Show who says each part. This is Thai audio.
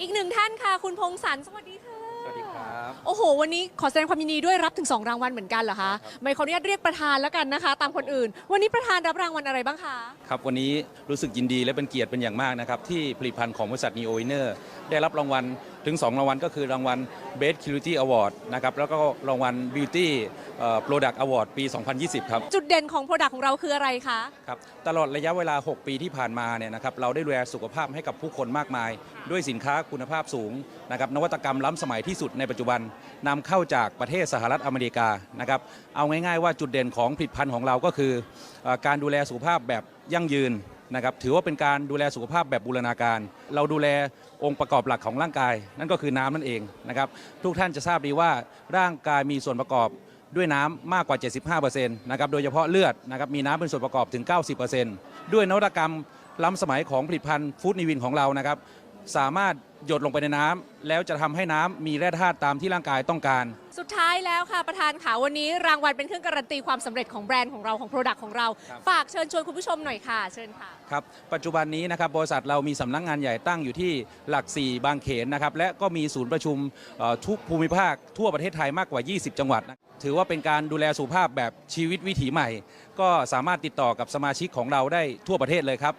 Speaker 1: อีกหนึ่งท่านค่ะ คุณพงศสันสวัสดีค่ะ
Speaker 2: สวัสดีครับ
Speaker 1: โอ้โห วันนี้ขอแสดงความยินดีด้วยรับถึง 2 รางวัลเหมือนกันเหรอคะ ไม่ขออนุญาตเรียกประธานแล้วกันนะคะ ตามคนอื่น วันนี้ประธานรับรางวัลอะไรบ้างคะ
Speaker 2: ครับวันนี้รู้สึกยินดีและเป็นเกียรติเป็นอย่างมากนะครับ ที่ผลิตภัณฑ์ของบริษัท Neo Inner ได้รับรางวัลถึง 2 รางวัลก็คือรางวัล Best Quality Award นะครับแล้วก็รางวัล Beauty เอ่อ Product Award ปี 2020 ครับ
Speaker 1: จุดเด่นของโปรดักต์ของเราคืออะไรคะ
Speaker 2: ครับตลอดระยะเวลา 6 ปีที่ผ่านมาเนี่ยนะครับเราได้ดูแลสุขภาพให้กับผู้คนมากมาย ด้วยสินค้าคุณภาพสูงนะครับนวัตกรรมล้ำสมัยที่สุดในปัจจุบันนำเข้าจากประเทศสหรัฐอเมริกานะครับเอาง่ายๆว่าจุดเด่นของผลิตภัณฑ์ของเราก็คือเอ่อการดูแลสุขภาพแบบยั่งยืน นะครับถือว่าเป็นการดูแลสุขภาพแบบบูรณาการ เราดูแลองค์ประกอบหลักของร่างกาย นั่นก็คือน้ำนั่นเองนะครับทุกท่านจะทราบดีว่าร่างกายมีส่วนประกอบด้วยน้ำมากกว่า 75%นะครับโดยเฉพาะเลือดนะครับมีน้ำเป็นส่วนประกอบถึง 90%ด้วยนวัตกรรมล้ำสมัยของผลิตภัณฑ์ฟู้ดนิวินของเรานะครับ สามารถหยดลงไปในน้ำแล้วจะทำให้น้ำมีแร่ธาตุตามที่ร่างกายต้องการ
Speaker 1: สุดท้ายแล้วค่ะประธานค่ะวันนี้รางวัลเป็นเครื่องการันตีความสำเร็จของแบรนด์ของเราของโปรดักต์ของเรา
Speaker 2: ครับ
Speaker 1: ฝากเชิญชวนคุณผู้ชมหน่อยค่ะเชิญค่ะ
Speaker 2: ครับปัจจุบันนี้นะครับบริษัทเรามีสำนักงานใหญ่ตั้งอยู่ที่หลัก 4 บางเขนนะครับและก็มีศูนย์ประชุมเอ่อทุกภูมิภาคทั่วประเทศไทยมากกว่า 20 จังหวัดนะถือว่าเป็นการดูแลสุขภาพแบบชีวิตวิถีใหม่ ก็สามารถติดต่อกับสมาชิกของเราได้ทั่วประเทศเลยครับ